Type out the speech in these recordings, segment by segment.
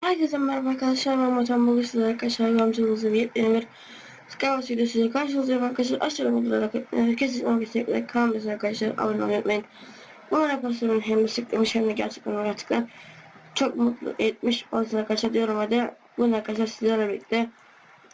Herkese merhaba arkadaşlar ben Matan. Bugün sizlere arkadaşlar gamcılığınızı yepyeni bir Skywars videosuyla karşınızdayım arkadaşlar. Aşağıda videoları kesin kesinlikle kanalımıza arkadaşlar abone olmayı unutmayın. Bunlar yaparsanız hem de sıkılmış hem de gerçekten gerçekten çok mutlu etmiş olsun arkadaşlar diyorum. Hadi Bugün arkadaşlar sizlerle birlikte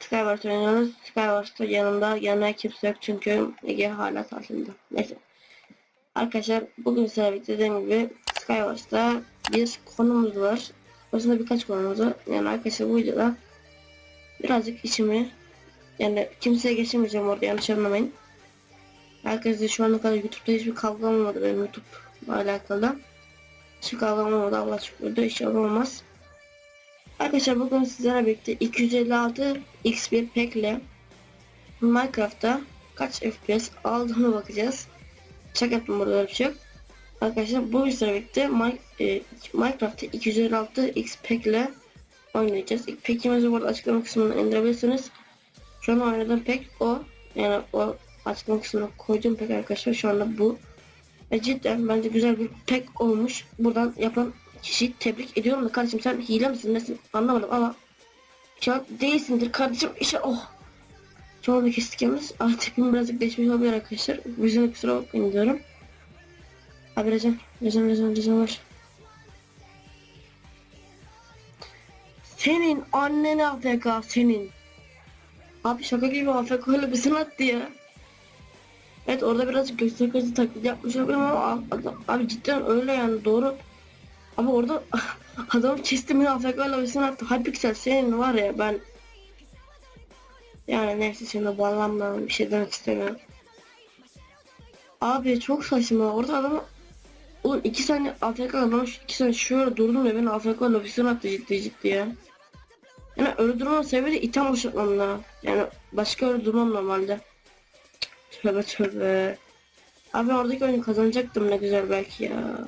Skywars oynuyoruz Skywars'ta yanımda yanına kimse yok çünkü Ege hala tatilde neyse Arkadaşlar bugün birlikte dediğim gibi Skywars'ta bir konumuz var aslında birkaç konumuz var. Yani arkadaşlar bu videoda birazcık içimi yani kimseye geçemeyeceğim orada yanlış anlamayın. Arkadaşlar şu ana kadar YouTube'da hiçbir kavgam olmadı benim YouTube'la alakalı. Hiçbir kavgam olmadı Allah şükür inşallah olmaz. Arkadaşlar bugün sizlerle birlikte 256 X1 pack ile Minecraft'ta kaç FPS aldığını bakacağız. Şaka yaptım burada bir şey yok. Arkadaşlar bu videoda birlikte Mi- e, Minecraft'ta 256 X pack ile oynayacağız. Pack'imizi bu arada açıklama kısmına indirebilirsiniz. Şu an oynadığım pack o. Yani o açıklama kısmına koyduğum pack arkadaşlar şu anda bu. Ve cidden bence güzel bir pack olmuş. Buradan yapan kişiyi tebrik ediyorum da kardeşim sen hile misin nesin anlamadım ama şu an değilsindir kardeşim işte oh. Şu yalnız. Ah tipim birazcık değişmiş olabilir arkadaşlar. Yüzüne kusura bakmayın diyorum. Abi Recan, Recan, Recan, Recan var. Senin annen AFK senin. Abi şaka gibi AFK öyle bir sanattı ya. Evet orada birazcık göstergeci taklit yapmış olabilirim ama adam, abi cidden öyle yani doğru. Ama orada adam çizdimin AFK öyle bir sanattı. Hypixel senin var ya ben yani neyse şimdi bağlanmıyorum bir şey demek istemiyorum. Abi çok saçma orada adam Oğlum iki saniye AFK adam iki saniye şöyle durdum ya beni AFK lobisine attı ciddi ciddi ya. Yani öyle durmam sebebi de item boşaltmamla. Yani başka öyle durmam normalde. Tövbe tövbe. Abi oradaki oyunu kazanacaktım ne güzel belki ya.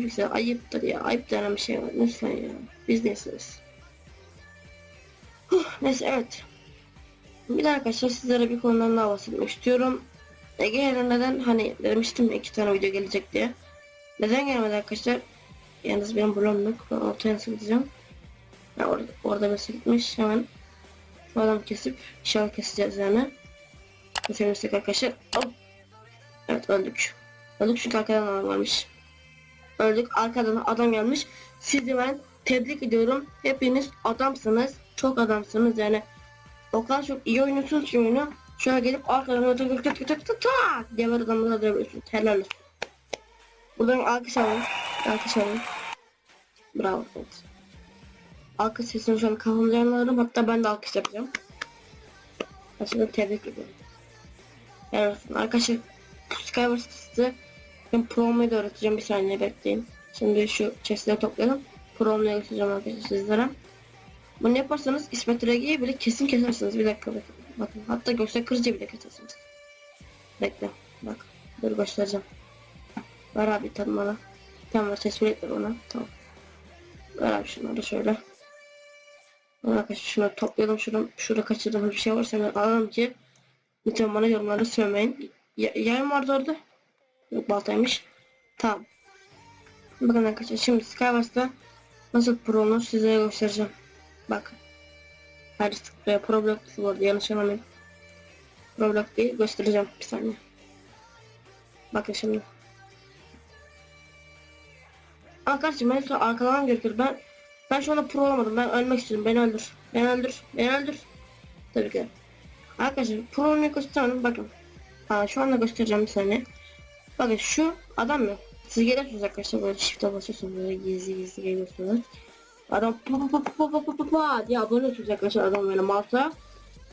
Güzel ayıptır ya. Ayıp denen şey var. Lütfen ya. Biz nesiniz? Huh, Neyse evet. Bir de arkadaşlar sizlere bir konudan daha bahsetmek istiyorum. Ege neden hani demiştim iki tane video gelecek diye. Neden gelmedi arkadaşlar? Yalnız benim blogum yok. Ben ortaya nasıl gideceğim? Ya orada, orada mesela gitmiş hemen. Şu adam kesip inşallah keseceğiz yani. Kesebilirsek arkadaşlar. Hop. Evet öldük. Öldük çünkü arkadan adam varmış. Öldük arkadan adam gelmiş. Sizi ben tebrik ediyorum. Hepiniz adamsınız. Çok adamsınız yani. O kadar çok iyi oynuyorsunuz ki oyunu. Şöyle gelip arkadan tık tık tık tık tık tık diye böyle adamları öldürebiliyorsunuz. Helal olsun. Buradan alkış alın. Alkış alın. Bravo. Evet. Alkış sesini şu an kafamda yanlarım. Hatta ben de alkış yapacağım. Aslında tebrik ediyorum. Helal olsun. Arkadaşlar Skywars size ben Pro olmayı da öğreteceğim. Bir saniye bekleyin. Şimdi şu chestleri toplayalım. Pro olmayı göstereceğim arkadaşlar sizlere. Bunu yaparsanız İsmet Regi'yi bile kesin kesersiniz. Bir dakika bakın. Bakın hatta göster kırıcı bile kesersiniz. Bekle. Bak. Dur göstereceğim. Ver abi tadım bana. Tamam ses ver ona. Tamam. Ver abi şunları şöyle. Ona arkadaşlar şunu toplayalım. Şunu, şurada kaçırdığımız bir şey varsa hemen alalım ki lütfen bana yorumlarda söylemeyin. Ya, yay mı vardı orada? Yok baltaymış. Tamam. Bakın arkadaşlar şimdi Skywars'ta nasıl pro olunur size göstereceğim. Bakın. Her sıkıntı problem bu arada yanlış anlamayın. Problem değil göstereceğim bir saniye. Bakın şimdi. Arkadaşlar ben şu arkadan gerekiyor. Ben ben şu anda pro olamadım. Ben ölmek istiyorum. Beni öldür. Beni öldür. Beni öldür. Tabii ki. Arkadaşlar pro olmayı göstermedim. Bakın. Ha, şu anda göstereceğim bir saniye. Bakın şu adam mı? Siz geliyorsunuz arkadaşlar böyle çifte basıyorsunuz böyle gizli gizli geliyorsunuz. Adam pa pa pa pa pa pa pa diye abone oluyorsunuz arkadaşlar adam böyle mouse'a.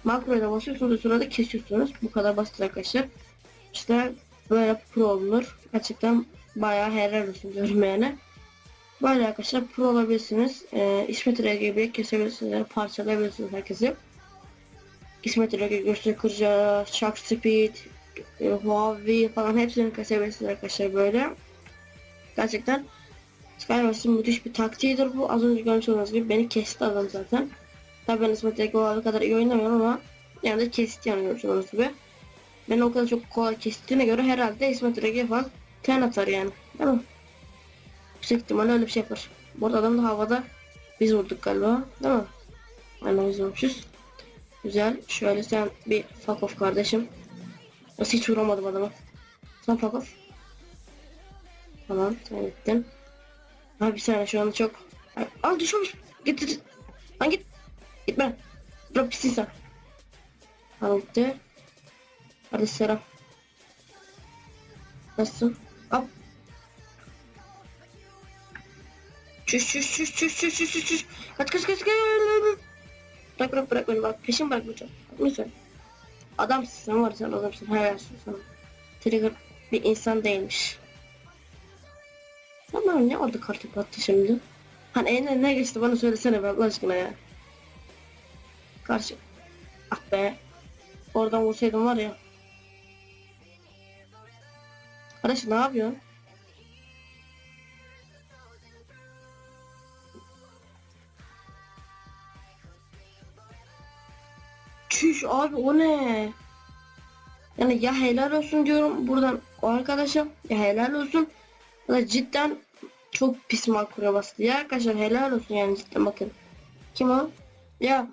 Makroya basıyorsunuz sonra da kesiyorsunuz. Bu kadar basit arkadaşlar. İşte böyle pro olunur. Gerçekten bayağı helal olsun görmeyene. Böyle arkadaşlar pro olabilirsiniz. Ee, İsmet İnönü gibi kesebilirsiniz. Yani parçalayabilirsiniz herkesi. İsmet İnönü, Gürsün Kırca, Chuck Speed, Huawei falan hepsini kesebilirsiniz arkadaşlar böyle. Gerçekten Skywars'ın müthiş bir taktiğidir bu. Az önce görmüş olduğunuz gibi beni kesti adam zaten. Tabii ben İsmet abi kadar iyi oynamıyorum ama yani de kesit yanıyorum şu an gibi. Ben o kadar çok kolay kestiğine göre herhalde İsmet Ege falan ten atar yani. Değil mi? Yüksek ihtimalle öyle bir şey yapar. Bu arada adam da havada biz vurduk galiba. Değil mi? Aynen biz vurmuşuz. Güzel. Şöyle sen bir fuck off kardeşim. Nasıl hiç vuramadım adamı. Fuck off. Tamam sen gittin. Abi bir saniye şu an çok... Al düşmüş. Git. Lan git. Gitme. Bırak pissin sen. Al gitti. Hadi selam. Nasılsın? Hop. Çüş çüş çüş çüş çüş çüş çüş. Kaç kaç kaç kaç. Bırak bırak bırak beni bak peşin bırak lütfen. Adamsın sen var sen adamsın helal olsun sana. Trigger bir insan değilmiş. Sen bana ne orada kartı attı şimdi? Hani eline ne geçti bana söylesene be Allah aşkına ya. Karşı. Ah be. Oradan vursaydım var ya. Kardeş ne yapıyorsun? Çüş abi o ne? Yani ya helal olsun diyorum buradan o arkadaşım ya helal olsun ya da cidden çok pis makro bastı ya arkadaşlar helal olsun yani cidden bakın. Kim o? Ya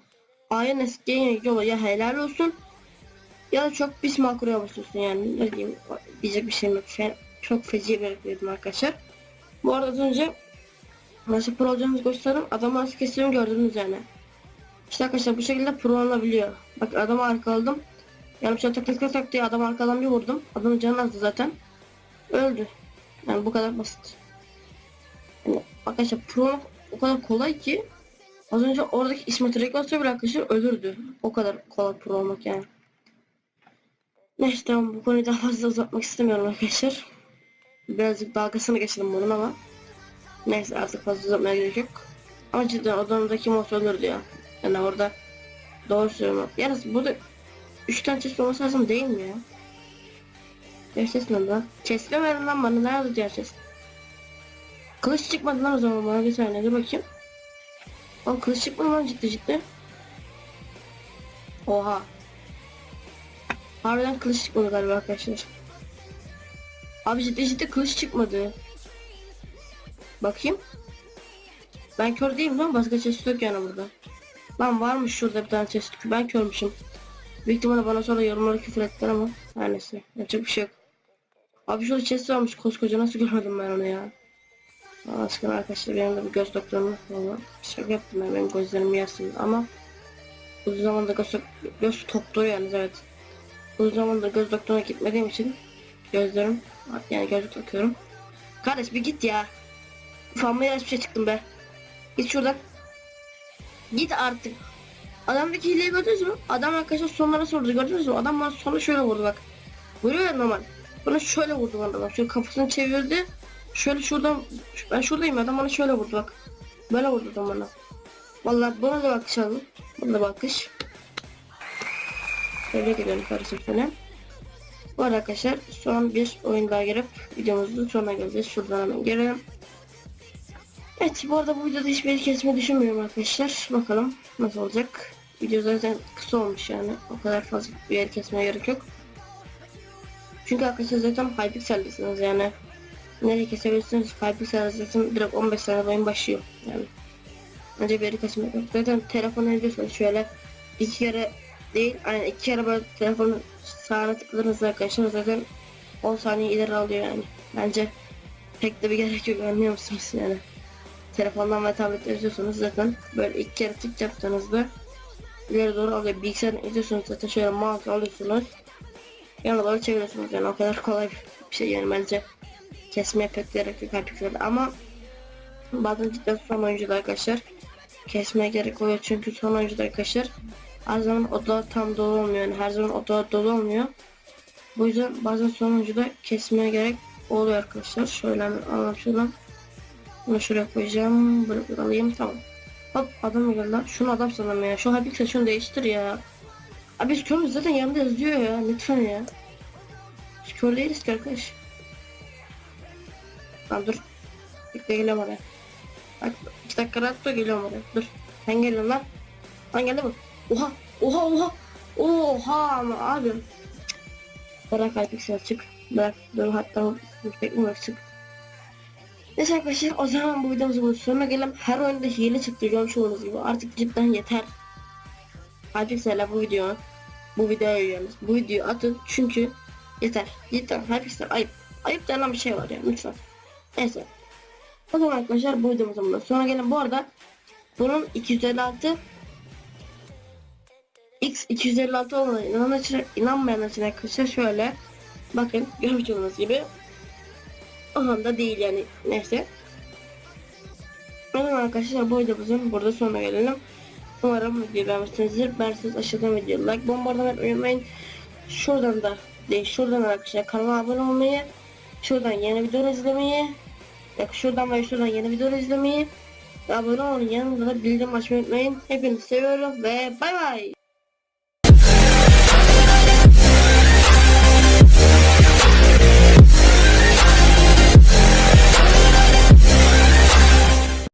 Ayın eski yola ya helal olsun ya da çok pis makroya basıyorsun yani ne diyeyim diyecek bir şeyim yok. Fe, çok feci bir arkadaşlar. Bu arada az önce nasıl pro olacağınızı gösterdim. Adam nasıl kesiyorum gördünüz yani. İşte arkadaşlar bu şekilde pro olabiliyor. Bak adamı arkaladım. Yani şöyle tak tak tak diye adam arkadan bir vurdum. Adamın canı azdı zaten. Öldü. Yani bu kadar basit. Yani arkadaşlar pro o kadar kolay ki az önce oradaki İsmet Reklasya bir arkadaşlar ölürdü. O kadar kolay pro olmak yani. Neyse tamam bu konuyu daha fazla uzatmak istemiyorum arkadaşlar. Birazcık dalgasını geçelim bunun ama. Neyse artık fazla uzatmaya gerek yok. Ama cidden odamdaki ölürdü ya. Yani orada doğru söylüyorum. Yalnız burada 3 tane chest olması lazım değil mi ya? Diğer chest lan? Chest'e verin lan bana nerede diğer chest? Kılıç çıkmadı lan o zaman bana bir saniye dur bakayım. Oğlum kılıç çıkmadı lan ciddi ciddi. Oha. Harbiden kılıç çıkmadı galiba arkadaşlar. Abi ciddi ciddi kılıç çıkmadı. Bakayım. Ben kör değilim lan başka chest yok yani burada. Lan varmış şurada bir tane chest ben körmüşüm. Büyük ihtimalle bana sonra yorumlara küfür ettiler ama her neyse yapacak bir şey yok. Abi şurada chest varmış koskoca nasıl görmedim ben onu ya. Aşkına arkadaşlar benim de bir göz doktorum valla. Şaka yaptım ben benim gözlerim yarsın ama uzun zamandır göz, göz doktoru yani evet. Uzun zamandır göz doktoruna gitmediğim için gözlerim yani gözlük takıyorum. Kardeş bir git ya. Ufanmaya hiçbir şey çıktım be. Git şuradan. Git artık. Adamdaki hileyi gördünüz mü? Adam arkadaşlar sonlara sordu gördünüz mü? Adam bana sonra şöyle vurdu bak. Vuruyor ya normal. Bana şöyle vurdu bana bak. Şöyle kafasını çevirdi. Şöyle şuradan ben şuradayım adam bana şöyle vurdu bak. Böyle vurdu adam bana. Vallahi buna da bakış alın. Buna da bakış. Tebrik ediyorum kardeşim seni. Bu arkadaşlar son bir oyun daha girip videomuzun sonuna geleceğiz. Şuradan hemen gelelim. Evet bu arada bu videoda hiçbir kesme düşünmüyorum arkadaşlar. Bakalım nasıl olacak. Video zaten kısa olmuş yani. O kadar fazla bir yer kesmeye gerek yok. Çünkü arkadaşlar zaten Hypixel'desiniz yani. Nereye kesebilirsiniz? Hypixel zaten direkt 15 saniye oyun başlıyor. Yani. Önce bir yeri kesmek yok. Zaten telefonu ediyorsanız şöyle iki kere değil hani iki kere böyle telefonu sağına tıkladığınızda arkadaşlar zaten 10 saniye ileri alıyor yani. Bence pek de bir gerek yok anlıyor musunuz yani telefondan ve tabletten izliyorsanız zaten böyle iki kere tık yaptığınızda ileri doğru alıyor. Bilgisayardan izliyorsunuz zaten şöyle mouse alıyorsunuz. Yana doğru çeviriyorsunuz yani o kadar kolay bir şey yani bence kesmeye pek gerek yok hakikaten ama bazen cidden son oyuncuda arkadaşlar kesmeye gerek oluyor çünkü son oyuncuda arkadaşlar her zaman oda tam dolu olmuyor yani her zaman oda dolu olmuyor. Bu yüzden bazen son oyuncuda kesmeye gerek oluyor arkadaşlar. Şöyle şuradan. Bunu şuraya koyacağım. Bunu alayım tamam. Hop adam geldi lan? Şunu adam sanırım ya. Şu Habib şunu değiştir ya. Abi biz körüz zaten yanında yazıyor ya. Lütfen ya. Biz kör değiliz ki arkadaş. Tamam dur. Bekle geliyorum oraya. Bak iki dakika rahat dur geliyorum oraya. Dur. Sen geliyorsun lan. Lan geldi mi? Oha oha oha. Oha ama abi. Bırak Hypixel çık. Bırak dur hatta bekle çık. Neyse arkadaşlar o zaman bu videomuzun bunun sonuna gelelim. Her oyunda hile çıktı görmüş gibi. Artık cidden yeter. Hypixel'e bu video bu videoyu yalnız bu videoyu atın çünkü yeter. Cidden Hypixel ayıp. Ayıp denen bir şey var ya lütfen. Neyse. O zaman arkadaşlar bu videomuzun bunun sonuna gelin. Bu arada bunun 256 X 256 olduğuna inanan için, inanmayan için arkadaşlar şöyle bakın görmüş olduğunuz gibi o anda değil yani neyse. Zaman arkadaşlar bu videomuzun burada sonuna gelelim. Umarım videoyu beğenmişsinizdir. Beğendiyseniz aşağıdan video like bombardıman etmeyi unutmayın. Şuradan da değil şuradan arkadaşlar kanala abone olmayı, şuradan yeni video izlemeyi, bak şuradan ve şuradan yeni video izlemeyi abone olun yanında da bildirim açmayı unutmayın. Hepinizi seviyorum ve bay bay.